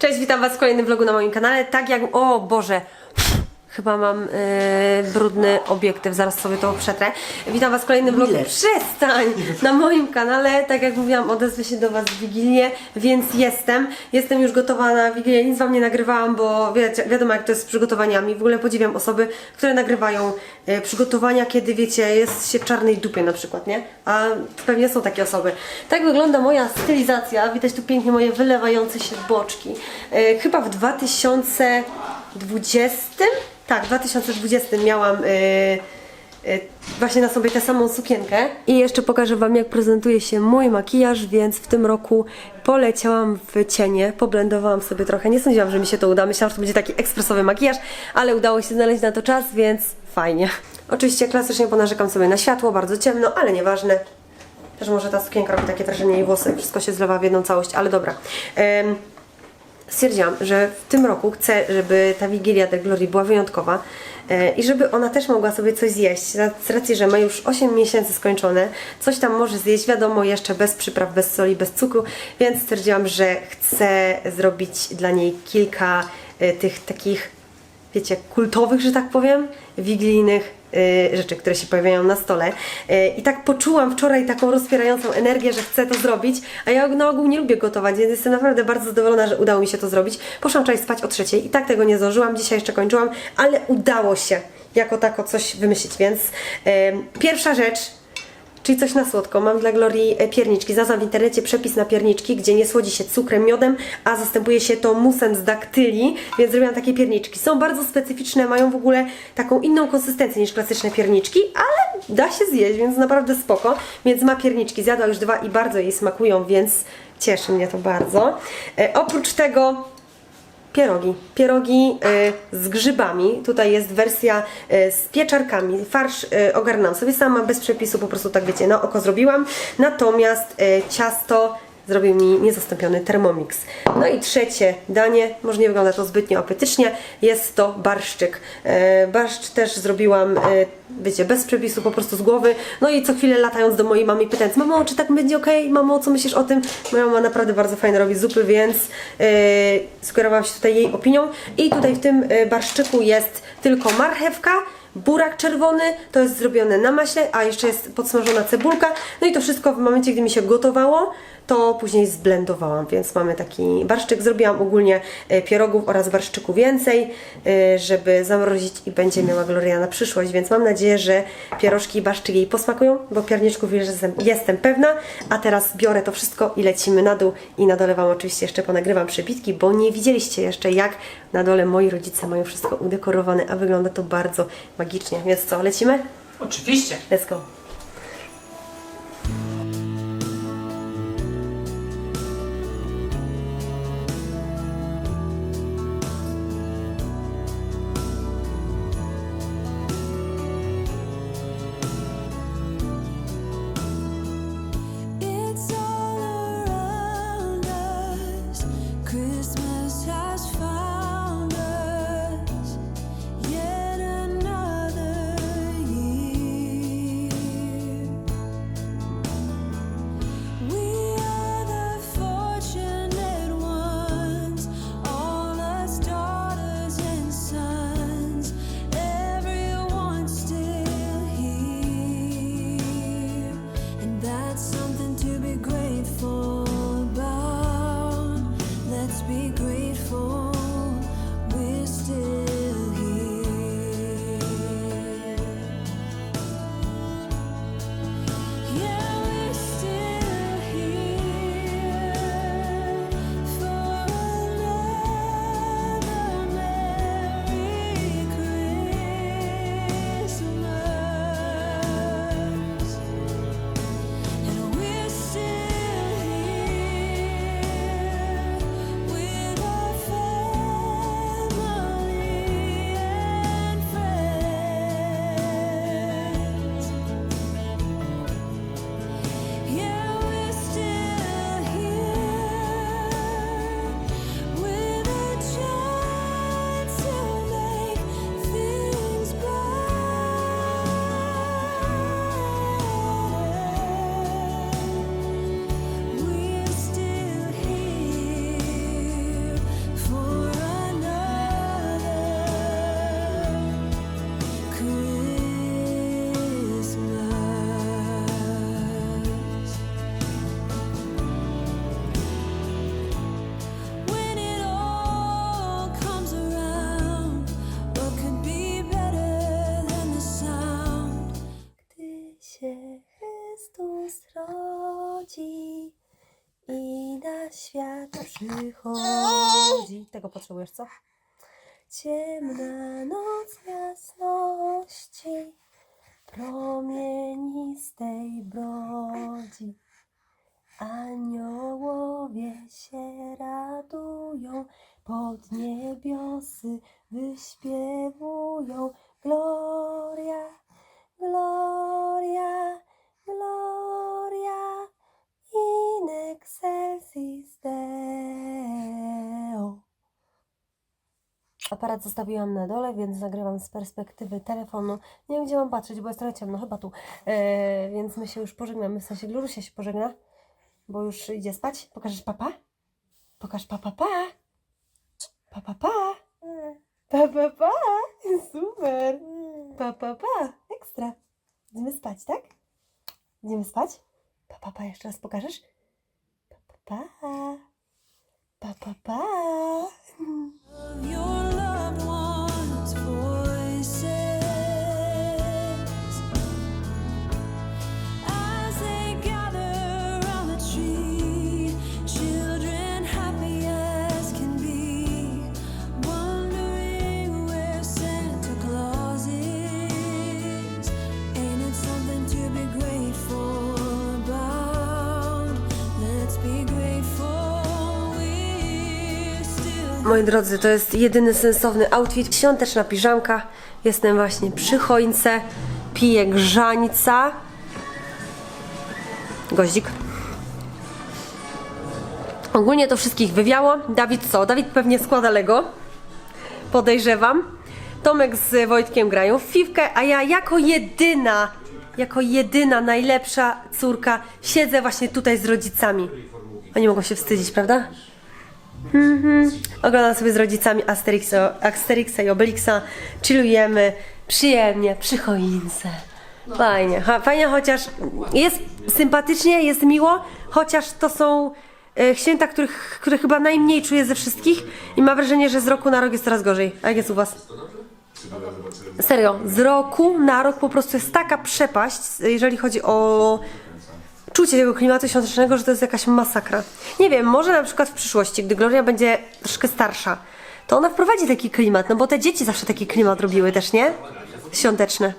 Cześć, witam Was w kolejnym vlogu na moim kanale. Tak jak. O Boże! Chyba mam e, brudny obiektyw, zaraz sobie to przetrę. Witam Was w kolejnym vlogu. Przestań! Na moim kanale, tak jak mówiłam, odezwę się do Was w Wigilię, więc jestem. Jestem już gotowa na Wigilię, nic Wam nie nagrywałam, bo wiecie, wiadomo jak to jest z przygotowaniami. W ogóle podziwiam osoby, które nagrywają e, przygotowania, kiedy wiecie, jest się w czarnej dupie na przykład, nie? A pewnie są takie osoby. Tak wygląda moja stylizacja. Widać tu pięknie moje wylewające się boczki. E, chyba w 2020? Tak, w 2020 miałam. e, e, Właśnie na sobie tę samą sukienkę. I jeszcze pokażę Wam, jak prezentuje się mój makijaż, więc w tym roku poleciałam w cienie, poblendowałam sobie trochę. Nie sądziłam, że mi się to uda. Myślałam, że to będzie taki ekspresowy makijaż, ale udało się znaleźć na to czas, więc fajnie. Oczywiście klasycznie ponarzekam sobie na światło, bardzo ciemno, ale nieważne. Też może ta sukienka robi takie wrażenie i włosy, wszystko się zlewa w jedną całość, ale dobra. Stwierdziłam, że w tym roku chcę, żeby ta Wigilia del Glory była wyjątkowa e, i żeby ona też mogła sobie coś zjeść. Z racji, że ma już 8 miesięcy skończone, coś tam może zjeść, wiadomo, jeszcze bez przypraw, bez soli, bez cukru, więc stwierdziłam, że chcę zrobić dla niej kilka e, tych takich, wiecie, kultowych, że tak powiem, wigilijnych y, rzeczy, które się pojawiają na stole. Y, I tak poczułam wczoraj taką rozpierającą energię, że chcę to zrobić, a ja na ogół nie lubię gotować, więc jestem naprawdę bardzo zadowolona, że udało mi się to zrobić. Poszłam wczoraj spać o trzeciej i tak tego nie zdążyłam, dzisiaj jeszcze kończyłam, ale udało się jako tako coś wymyślić, więc y, pierwsza rzecz, Czyli coś na słodko. Mam dla Glorii e, pierniczki. Znalazłam w internecie przepis na pierniczki, gdzie nie słodzi się cukrem, miodem, a zastępuje się to musem z daktyli, więc zrobiłam takie pierniczki. Są bardzo specyficzne, mają w ogóle taką inną konsystencję niż klasyczne pierniczki, ale da się zjeść, więc naprawdę spoko. Więc ma pierniczki. Zjadła już dwa i bardzo jej smakują, więc cieszy mnie to bardzo. E, oprócz tego Pierogi. Pierogi y, z grzybami. Tutaj jest wersja y, z pieczarkami. Farsz y, ogarnęłam sobie sama, bez przepisu, po prostu tak wiecie, na oko zrobiłam. Natomiast y, ciasto zrobił mi niezastąpiony Thermomix. No i trzecie danie, może nie wygląda to zbytnio apetycznie, jest to barszczyk. E, barszcz też zrobiłam, e, wiecie, bez przepisu, po prostu z głowy. No i co chwilę latając do mojej mamy pytając, mamo, czy tak będzie ok? Mamo, co myślisz o tym? Moja mama naprawdę bardzo fajnie robi zupy, więc e, sugerowałam się tutaj jej opinią. I tutaj w tym barszczyku jest tylko marchewka, burak czerwony, to jest zrobione na maśle, a jeszcze jest podsmażona cebulka. No i to wszystko w momencie, gdy mi się gotowało, to później zblendowałam, więc mamy taki barszczyk. Zrobiłam ogólnie e, pierogów oraz barszczyku więcej, e, żeby zamrozić i będzie miała Gloria na przyszłość, więc mam nadzieję, że pierożki i barszczyk jej posmakują, bo pierniczków już jestem pewna. A teraz biorę to wszystko i lecimy na dół i na dole Wam oczywiście jeszcze ponagrywam przebitki, bo nie widzieliście jeszcze jak na dole moi rodzice mają wszystko udekorowane, a wygląda to bardzo magicznie. Więc co, lecimy? Oczywiście. Let's go! Świat przychodzi. Tego potrzebujesz, co? Ciemna noc jasności promienistej brodzi. Aniołowie się radują, pod niebiosy wyśpiewują. Gloria, gloria, Aparat zostawiłam na dole, więc nagrywam z perspektywy telefonu. Nie wiem, gdzie mam patrzeć, bo jest trochę ciemno, chyba tu. E, więc my się już pożegnamy, w sensie Glurusia się pożegna, bo już idzie spać. Pokażesz papa? Pokaż papa, pa. Papa, pa. Pa, pa, pa. Super. Pa, pa, pa. Ekstra. Idziemy spać, tak? Idziemy spać? Pa, pa, pa. Jeszcze raz pokażesz? Pa, pa, pa. Pa, pa, pa. of your Moi drodzy, to jest jedyny sensowny outfit. Świąteczna piżamka. Jestem właśnie przy choince. Piję grzańca. Goździk. Ogólnie to wszystkich wywiało. Dawid co? Dawid pewnie składa Lego. Podejrzewam. Tomek z Wojtkiem grają w Fivkę, a ja jako jedyna, jako jedyna, najlepsza córka siedzę właśnie tutaj z rodzicami. Oni mogą się wstydzić, prawda? Oglądam sobie z rodzicami Asterixa, Asterixa i Obelixa, chillujemy, przyjemnie, przy choince. Fajnie, ha, fajnie chociaż jest sympatycznie, jest miło, chociaż to są e, święta, których, które chyba najmniej czuję ze wszystkich i mam wrażenie, że z roku na rok jest coraz gorzej. A jak jest u Was? Serio, z roku na rok po prostu jest taka przepaść, jeżeli chodzi o czucie tego klimatu świątecznego, że to jest jakaś masakra. Nie wiem, może na przykład w przyszłości, gdy Gloria będzie troszkę starsza, to ona wprowadzi taki klimat, no bo te dzieci zawsze taki klimat robiły też, nie? Świąteczny.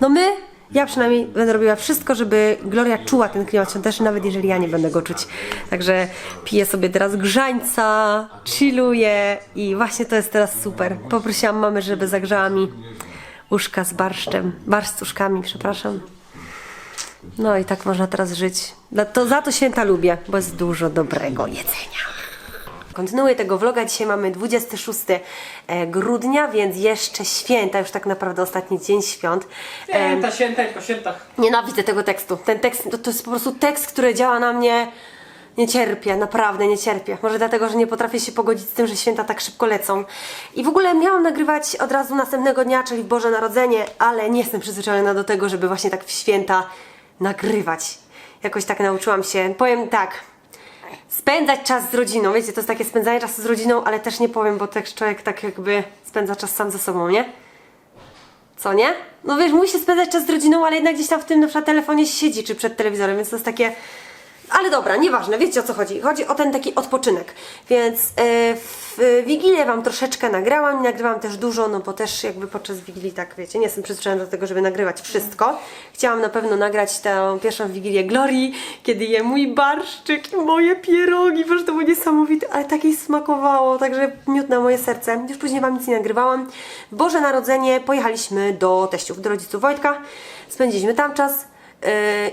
No my, ja przynajmniej będę robiła wszystko, żeby Gloria czuła ten klimat świąteczny, nawet jeżeli ja nie będę go czuć. Także piję sobie teraz grzańca, chilluję i właśnie to jest teraz super. Poprosiłam mamę, żeby zagrzała mi uszka z barszczem, barszcz z uszkami, przepraszam. No i tak można teraz żyć. To za to święta lubię, bo jest dużo dobrego jedzenia. Kontynuuję tego vloga. Dzisiaj mamy 26 e, grudnia, więc jeszcze święta, już tak naprawdę ostatni dzień świąt. Em, Święta, święta, po świętach. Nienawidzę tego tekstu. Ten tekst to, to jest po prostu tekst, który działa na mnie. Nie cierpię, naprawdę nie cierpię. Może dlatego, że nie potrafię się pogodzić z tym, że święta tak szybko lecą. I w ogóle miałam nagrywać od razu następnego dnia, czyli w Boże Narodzenie, ale nie jestem przyzwyczajona do tego, żeby właśnie tak w święta nagrywać. Jakoś tak nauczyłam się. Powiem tak. Spędzać czas z rodziną. Wiecie, to jest takie spędzanie czasu z rodziną, ale też nie powiem, bo też człowiek tak jakby spędza czas sam ze sobą, nie? Co nie? No wiesz, musi spędzać czas z rodziną, ale jednak gdzieś tam w tym na przykład telefonie siedzi czy przed telewizorem, więc to jest takie. Ale dobra, nieważne, wiecie o co chodzi. Chodzi o ten taki odpoczynek. Więc e, w Wigilię Wam troszeczkę nagrałam nagrywam też dużo, no bo też jakby podczas Wigilii, tak wiecie, nie jestem przyzwyczajona do tego, żeby nagrywać wszystko. Chciałam na pewno nagrać tę pierwszą Wigilię Glorii, kiedy je mój barszczyk i moje pierogi, bo to było niesamowite, ale tak jej smakowało, także miód na moje serce. Już później Wam nic nie nagrywałam. Boże Narodzenie pojechaliśmy do teściów, do rodziców Wojtka. Spędziliśmy tam czas. Yy,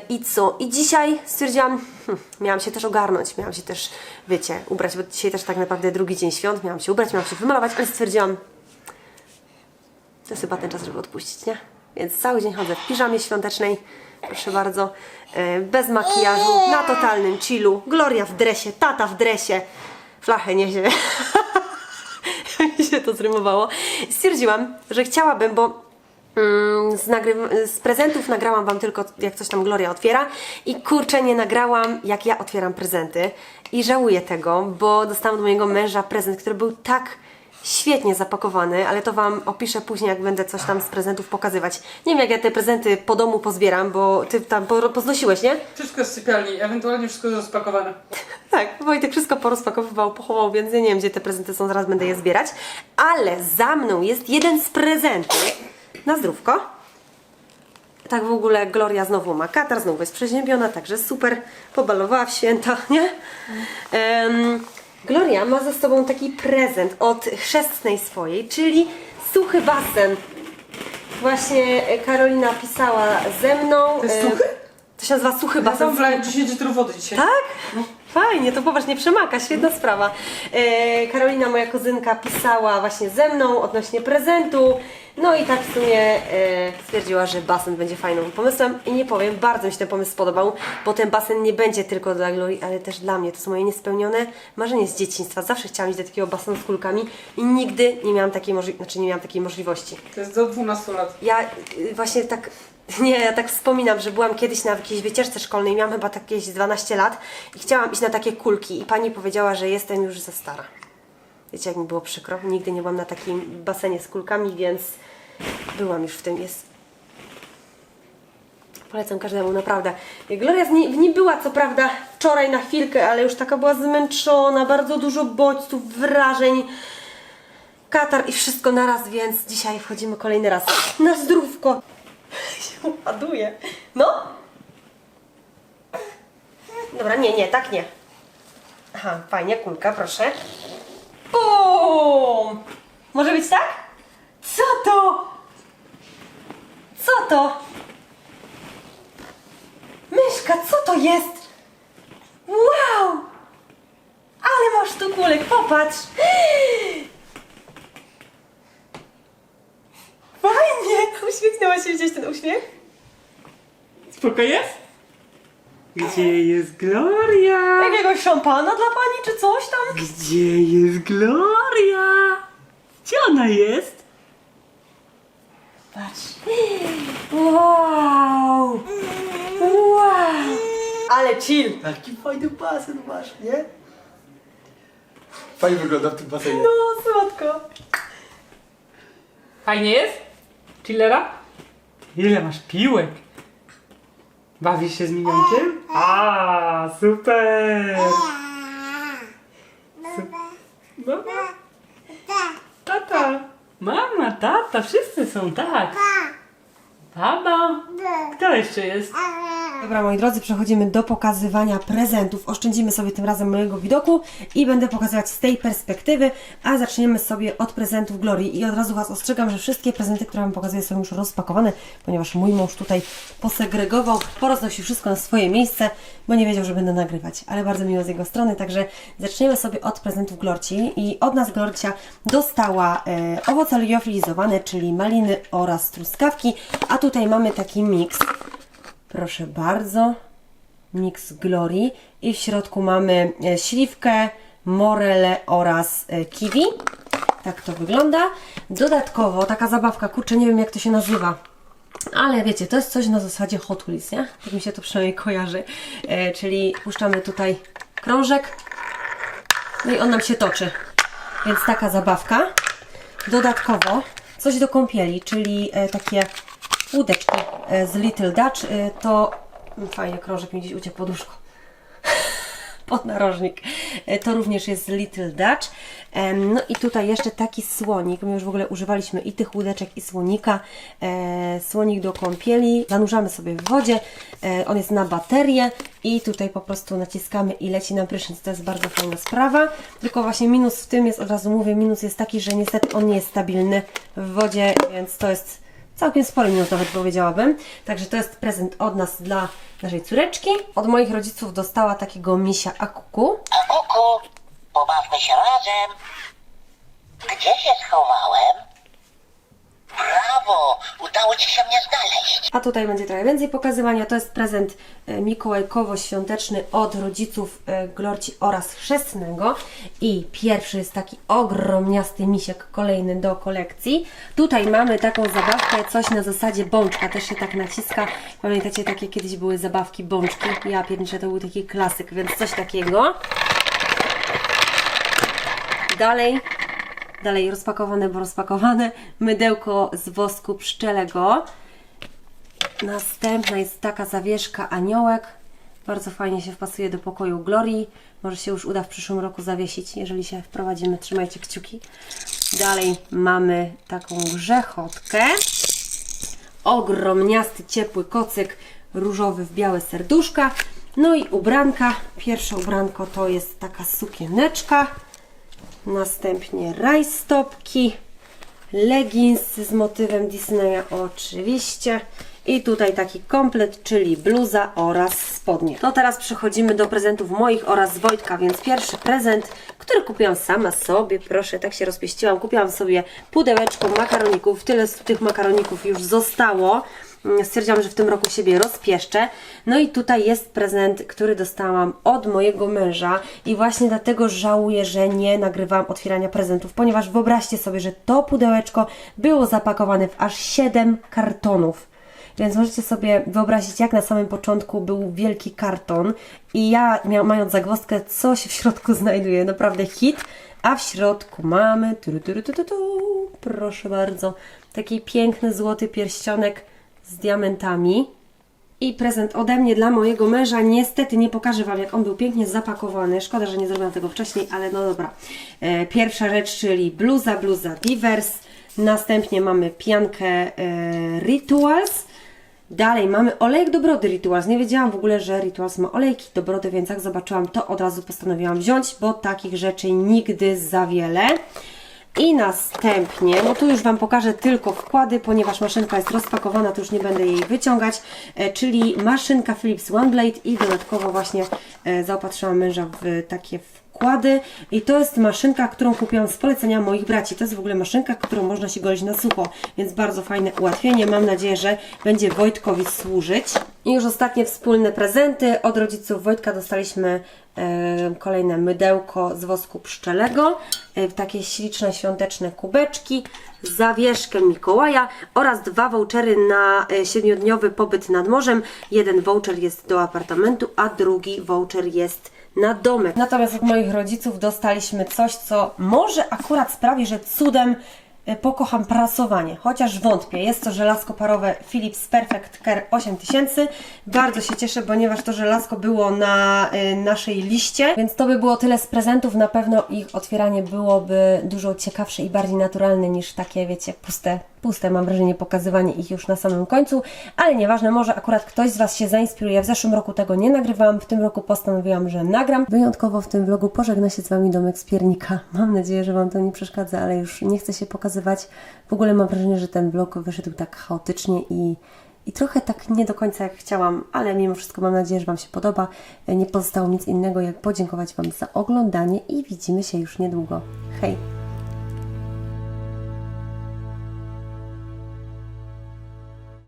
I co? I dzisiaj stwierdziłam, hm, miałam się też ogarnąć, miałam się też, wiecie, ubrać, bo dzisiaj też tak naprawdę drugi dzień świąt, miałam się ubrać, miałam się wymalować, ale stwierdziłam, to jest chyba ten czas, żeby odpuścić, nie? Więc cały dzień chodzę w piżamie świątecznej, proszę bardzo, yy, bez makijażu, na totalnym chillu, Gloria w dresie, tata w dresie, flachę niesie. Mi się to zrymowało. Stwierdziłam, że chciałabym, bo z, nagry- z prezentów nagrałam Wam tylko jak coś tam Gloria otwiera i kurczę nie nagrałam jak ja otwieram prezenty i żałuję tego, bo dostałam do mojego męża prezent, który był tak świetnie zapakowany, ale to Wam opiszę później jak będę coś tam z prezentów pokazywać. Nie wiem jak ja te prezenty po domu pozbieram, bo Ty tam po- poznosiłeś, nie? Wszystko z sypialni, ewentualnie wszystko jest spakowane. Tak, Wojtek wszystko porozpakowywał, pochował, więc ja nie wiem, gdzie te prezenty są, zaraz będę je zbierać. Ale za mną jest jeden z prezentów. Na zdrówko. Tak w ogóle Gloria znowu ma katar, znowu jest przeziębiona, także super, pobalowała w święta, nie? Em, Gloria ma ze sobą taki prezent od chrzestnej swojej, czyli suchy basen. Właśnie Karolina pisała ze mną. To jest suchy? To się nazywa suchy Ja basen. tam wlałem 10 litrów wody dzisiaj. Tak? Fajnie, to popatrz, nie przemaka, świetna sprawa. E, Karolina, moja kuzynka, pisała właśnie ze mną odnośnie prezentu. No i tak w sumie e, stwierdziła, że basen będzie fajnym pomysłem. I nie powiem, bardzo mi się ten pomysł spodobał, bo ten basen nie będzie tylko dla Glorii, ale też dla mnie. To są moje niespełnione marzenie z dzieciństwa. Zawsze chciałam iść do takiego basenu z kulkami i nigdy nie miałam takiej, możli- znaczy nie miałam takiej możliwości. To jest do 12 lat. Ja y, właśnie tak, nie, ja tak wspominam, że byłam kiedyś na jakiejś wycieczce szkolnej, miałam chyba jakieś 12 lat i chciałam iść na takie kulki i pani powiedziała, że jestem już za stara. Wiecie, jak mi było przykro? Nigdy nie byłam na takim basenie z kulkami, więc byłam już w tym. Jest... Polecam każdemu, naprawdę. Gloria w była, co prawda, wczoraj na chwilkę, ale już taka była zmęczona, bardzo dużo bodźców, wrażeń katar i wszystko naraz, więc dzisiaj wchodzimy kolejny raz na zdrówko. Ładuje. No. Dobra, nie, nie, tak nie. Aha, fajnie, kulka, proszę. Bum! Może być tak? Co to? Co to? Myszka, co to jest? Wow! Ale masz tu kulek, popatrz! Fajnie! Uśmiechnęła się ten uśmiech? Spoko jest? Gdzie jest Gloria? Jakiegoś szampana dla pani, czy coś tam? Gdzie jest Gloria? Gdzie ona jest? Patrz. Wow! Wow! Ale chill! Taki fajny basen masz, nie? Fajnie wygląda w tym basenie. No, słodko. Fajnie jest? Chillera? Ile masz piłek? Bawisz się z minionkiem? A, super! Su- Mama? Tata! Mama, tata, wszyscy są tak! Baba! Kto jeszcze jest? Dobra, moi drodzy, przechodzimy do pokazywania prezentów. Oszczędzimy sobie tym razem mojego widoku i będę pokazywać z tej perspektywy, a zaczniemy sobie od prezentów Glorii. I od razu Was ostrzegam, że wszystkie prezenty, które Wam pokazuję są już rozpakowane, ponieważ mój mąż tutaj posegregował, poroznosił wszystko na swoje miejsce, bo nie wiedział, że będę nagrywać. Ale bardzo miło z jego strony, także zaczniemy sobie od prezentów Glorci. I od nas Glorcia dostała e, owoce liofilizowane, czyli maliny oraz truskawki, a tutaj mamy taki miks. Proszę bardzo. Mix Glory. I w środku mamy e, śliwkę, morele oraz e, kiwi. Tak to wygląda. Dodatkowo taka zabawka, kurczę, nie wiem jak to się nazywa. Ale wiecie, to jest coś na zasadzie Hot Wheels, nie? Tak mi się to przynajmniej kojarzy. E, czyli puszczamy tutaj krążek. No i on nam się toczy. Więc taka zabawka. Dodatkowo coś do kąpieli, czyli e, takie łódeczki e, z Little Dutch. E, to fajnie, krążek mi gdzieś uciekł poduszko podnarożnik. E, To również jest Little Dutch. No i tutaj jeszcze taki słonik. My już w ogóle używaliśmy i tych łódeczek, i słonika. Słonik do kąpieli. Zanurzamy sobie w wodzie. On jest na baterię i tutaj po prostu naciskamy i leci nam prysznic. To jest bardzo fajna sprawa. Tylko właśnie minus w tym jest, od razu mówię, minus jest taki, że niestety on nie jest stabilny w wodzie, więc to jest Całkiem spory minus nawet powiedziałabym. Także to jest prezent od nas dla naszej córeczki. Od moich rodziców dostała takiego misia Akuku. A kuku, pobawmy się razem. Gdzie się schowałem? Brawo, udało ci się mnie znaleźć. A tutaj będzie trochę więcej pokazywania. To jest prezent e, mikołajkowo-świąteczny od rodziców e, Glorci oraz chrzestnego. I pierwszy jest taki ogromniasty misiek, kolejny do kolekcji. Tutaj mamy taką zabawkę, coś na zasadzie bączka, też się tak naciska. Pamiętacie, takie kiedyś były zabawki bączki? Ja pierniczę, to był taki klasyk, więc coś takiego. Dalej, dalej rozpakowane, bo rozpakowane, mydełko z wosku pszczelego. Następna jest taka zawieszka aniołek. Bardzo fajnie się wpasuje do pokoju Glorii. Może się już uda w przyszłym roku zawiesić, jeżeli się wprowadzimy. Trzymajcie kciuki. Dalej mamy taką grzechotkę. Ogromniasty, ciepły kocyk różowy w białe serduszka. No i ubranka. Pierwsze ubranko to jest taka sukieneczka. Następnie rajstopki, leggings z motywem Disneya oczywiście i tutaj taki komplet, czyli bluza oraz spodnie. To teraz przechodzimy do prezentów moich oraz Wojtka, więc pierwszy prezent, który kupiłam sama sobie, proszę, tak się rozpieściłam, kupiłam sobie pudełeczko makaroników, tyle z tych makaroników już zostało. Mm, Stwierdziłam, że w tym roku siebie rozpieszczę. No i tutaj jest prezent, który dostałam od mojego męża i właśnie dlatego żałuję, że nie nagrywałam otwierania prezentów, ponieważ wyobraźcie sobie, że to pudełeczko było zapakowane w aż 7 kartonów. Więc możecie sobie wyobrazić, jak na samym początku był wielki karton i ja, mając zagwozdkę, co się w środku znajduje, naprawdę hit. A w środku mamy, turu, turu, tu, tu, tu, proszę bardzo, taki piękny złoty pierścionek z diamentami. I prezent ode mnie dla mojego męża. Niestety nie pokażę Wam, jak on był pięknie zapakowany. Szkoda, że nie zrobiłam tego wcześniej, ale no dobra. E, pierwsza rzecz, czyli bluza, bluza Divers. Następnie mamy piankę e, Rituals. Dalej mamy olejek do brody Rituals. Nie wiedziałam w ogóle, że Rituals ma olejki do brody, więc jak zobaczyłam, to od razu postanowiłam wziąć, bo takich rzeczy nigdy za wiele. I następnie, no tu już Wam pokażę tylko wkłady, ponieważ maszynka jest rozpakowana, to już nie będę jej wyciągać, e, czyli maszynka Philips OneBlade i dodatkowo właśnie e, zaopatrzyłam męża w takie wkłady i to jest maszynka, którą kupiłam z polecenia moich braci. To jest w ogóle maszynka, którą można się golić na sucho, więc bardzo fajne ułatwienie. Mam nadzieję, że będzie Wojtkowi służyć. I już ostatnie wspólne prezenty. Od rodziców Wojtka dostaliśmy kolejne mydełko z wosku pszczelego, takie śliczne świąteczne kubeczki, zawieszkę Mikołaja oraz dwa vouchery na e, siedmiodniowy pobyt nad morzem. Jeden voucher jest do apartamentu, a drugi voucher jest na domek. Natomiast od moich rodziców dostaliśmy coś, co może akurat sprawi, że cudem e, pokocham prasowanie, chociaż wątpię. Jest to żelazko parowe Philips Perfect Care 8000. Bardzo się cieszę, ponieważ to żelazko było na y, naszej liście, więc to by było tyle z prezentów. Na pewno ich otwieranie byłoby dużo ciekawsze i bardziej naturalne niż takie, wiecie, puste, puste mam wrażenie, pokazywanie ich już na samym końcu, ale nieważne, może akurat ktoś z Was się zainspiruje. W zeszłym roku tego nie nagrywałam, w tym roku postanowiłam, że nagram. Wyjątkowo w tym vlogu pożegna się z Wami domek z piernika. Mam nadzieję, że Wam to nie przeszkadza, ale już nie chcę się pokazywać. W ogóle mam wrażenie, że ten vlog wyszedł tak chaotycznie i i trochę tak nie do końca jak chciałam, ale mimo wszystko mam nadzieję, że Wam się podoba. Nie pozostało nic innego jak podziękować Wam za oglądanie i widzimy się już niedługo. Hej!